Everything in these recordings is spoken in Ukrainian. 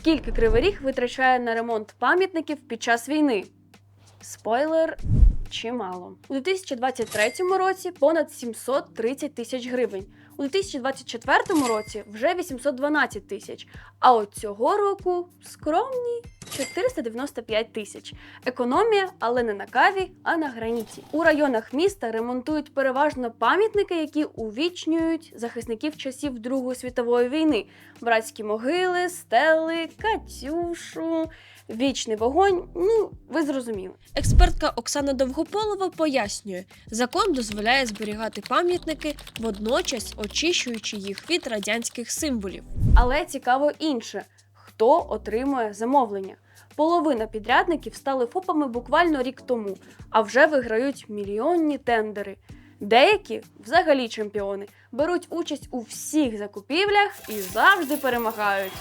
Скільки Кривий витрачає на ремонт пам'ятників під час війни? Спойлер чимало. У 2023 році понад 730 тисяч гривень. У 2024 році вже 812 тисяч. А от цього року скромні 495 тисяч. Економія, але не на каві, а на граніті. У районах міста ремонтують переважно пам'ятники, які увічнюють захисників часів Другої світової війни: братські могили, стели, Катюшу, вічний вогонь. Ну, ви зрозуміли. Експертка Оксана Довгополова пояснює, закон дозволяє зберігати пам'ятники, водночас очищуючи їх від радянських символів. Але цікаво інше: хто отримує замовлення. Половина підрядників стали ФОПами буквально рік тому, а вже виграють мільйонні тендери. Деякі, взагалі чемпіони, беруть участь у всіх закупівлях і завжди перемагають.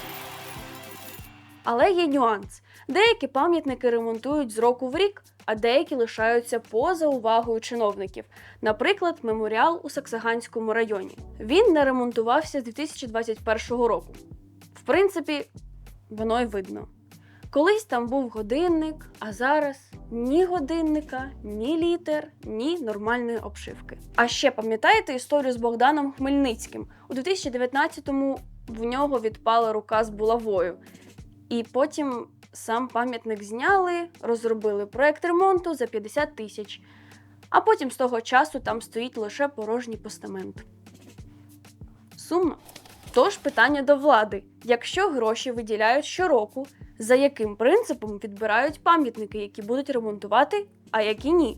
Але є нюанс: деякі пам'ятники ремонтують з року в рік, а деякі лишаються поза увагою чиновників. Наприклад, меморіал у Саксаганському районі. Він не ремонтувався з 2021 року. В принципі, воно й видно. Колись там був годинник, а зараз ні годинника, ні літер, ні нормальної обшивки. А ще пам'ятаєте історію з Богданом Хмельницьким? У 2019-му в нього відпала рука з булавою. І потім сам пам'ятник зняли, розробили проект ремонту за 50 тисяч. А потім з того часу там стоїть лише порожній постамент. Сумно. Тож питання до влади: якщо гроші виділяють щороку, за яким принципом відбирають пам'ятники, які будуть ремонтувати, а які ні?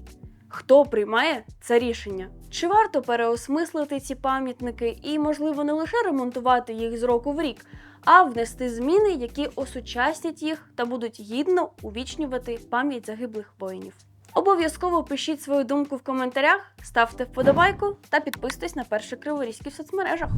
Хто приймає це рішення? Чи варто переосмислити ці пам'ятники і, можливо, не лише ремонтувати їх з року в рік, а внести зміни, які осучаснять їх та будуть гідно увічнювати пам'ять загиблих воїнів? Обов'язково пишіть свою думку в коментарях, ставте вподобайку та підписуйтесь на перший криворізький в соцмережах.